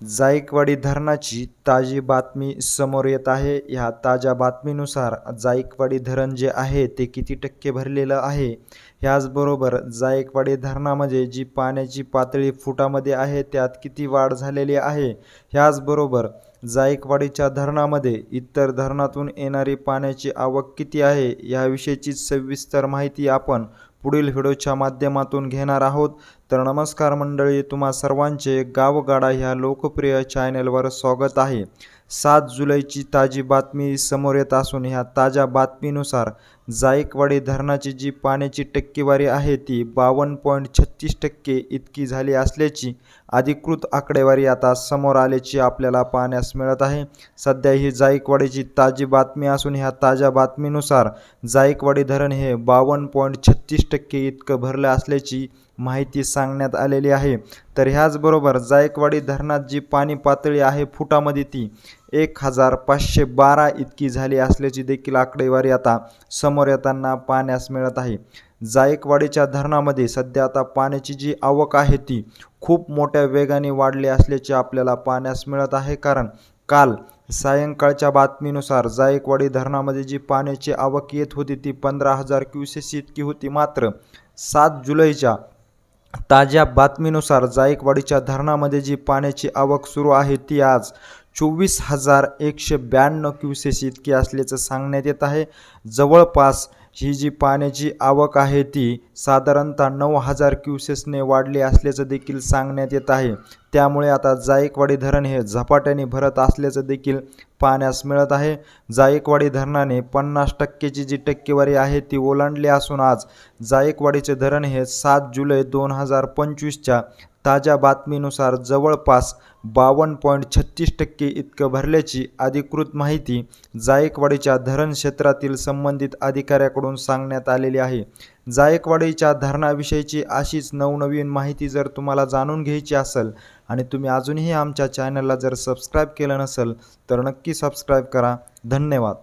जायकवाडी धरणाची ताजी बातमी समोर येत आहे. ह्या ताज्या बातमीनुसार जायकवाडी धरण जे आहे ते किती टक्के भरलेलं आहे? ह्याचबरोबर जायकवाडी धरणामध्ये जी पाण्याची पातळी फुटामध्ये आहे त्यात किती वाढ झालेली आहे? ह्याचबरोबर जायकवाडीच्या धरणामध्ये इतर धरणातून येणारी पाण्याची आवक किती आहे? याविषयीची सविस्तर माहिती आपण पुढील व्हिडिओच्या माध्यमातून घेणार आहोत. तर नमस्कार मंडळी तुम्हा सर्वांचे गावगाडा ह्या लोकप्रिय चॅनलवर स्वागत आहे. सात जुलैची ताजी बातमी समोर येत असून ह्या ताज्या बातमीनुसार जायकवाडी धरणाची जी पाण्याची टक्केवारी आहे ती बावन्न पॉईंट छत्तीस टक्के इतकी झाली असल्याची अधिकृत आकडेवारी आता समोर आल्याची आपल्याला पाहण्यास मिळत आहे. सध्या ही जायकवाडीची ताजी बातमी असून ह्या ताज्या बातमीनुसार जायकवाडी धरण हे बावन्न पॉईंट छत्तीस टक्के इतकं भरलं असल्याची माहिती सांगण्यात आलेली आहे. तर ह्याचबरोबर जायकवाडी धरणात जी पाणी पातळी आहे फुटामध्ये ती एक हजार पाचशे बारा इतकी झाली असल्याची देखील आकडेवारी आता समोर येताना पाहण्यास मिळत आहे. जायकवाडीच्या धरणामध्ये सध्या आता पाण्याची जी आवक आहे ती खूप मोठ्या वेगाने वाढली असल्याचे आपल्याला पाहण्यास मिळत आहे. कारण काल सायंकाळच्या बातमीनुसार जायकवाडी धरणामध्ये जी पाण्याची आवक येत होती ती पंधरा हजार क्युसेस इतकी होती. मात्र सात जुलैच्या ताज्या बातमीनुसार जायकवाडीच्या धरणामध्ये जी पाण्याची आवक सुरू आहे ती आज चोवीस हजार एकशे ब्याण्णव क्युसेस इतकी असल्याचं सांगण्यात येत आहे. जवळपास ही जी पाण्याची आवक आहे ती साधारणतः नऊ हजार क्युसेसने वाढली असल्याचं देखील सांगण्यात येत आहे. त्यामुळे आता जायकवाडी धरण हे झपाट्याने भरत असल्याचं देखील पाहण्यास मिळत आहे. जायकवाडी धरणाने पन्नास टक्केची जी टक्केवारी आहे ती ओलांडली असून आज जायकवाडीचे धरण हे सात जुलै दोन हजार पंचवीसच्या ताज्या बातमीनुसार जवळपास बावन्न पॉईंट छत्तीस टक्के इतकं भरल्याची अधिकृत माहिती जायकवाडीच्या धरण क्षेत्रातील संबंधित अधिकाऱ्याकडून सांगण्यात आलेली आहे. जायकवाडीच्या धरणाविषयीची अशीच नवनवीन माहिती जर तुम्हाला जाणून घ्यायची असेल आणि तुम्ही अजूनही आमच्या चॅनलला जर सबस्क्राईब केलं नसेल तर नक्की सबस्क्राईब करा. धन्यवाद.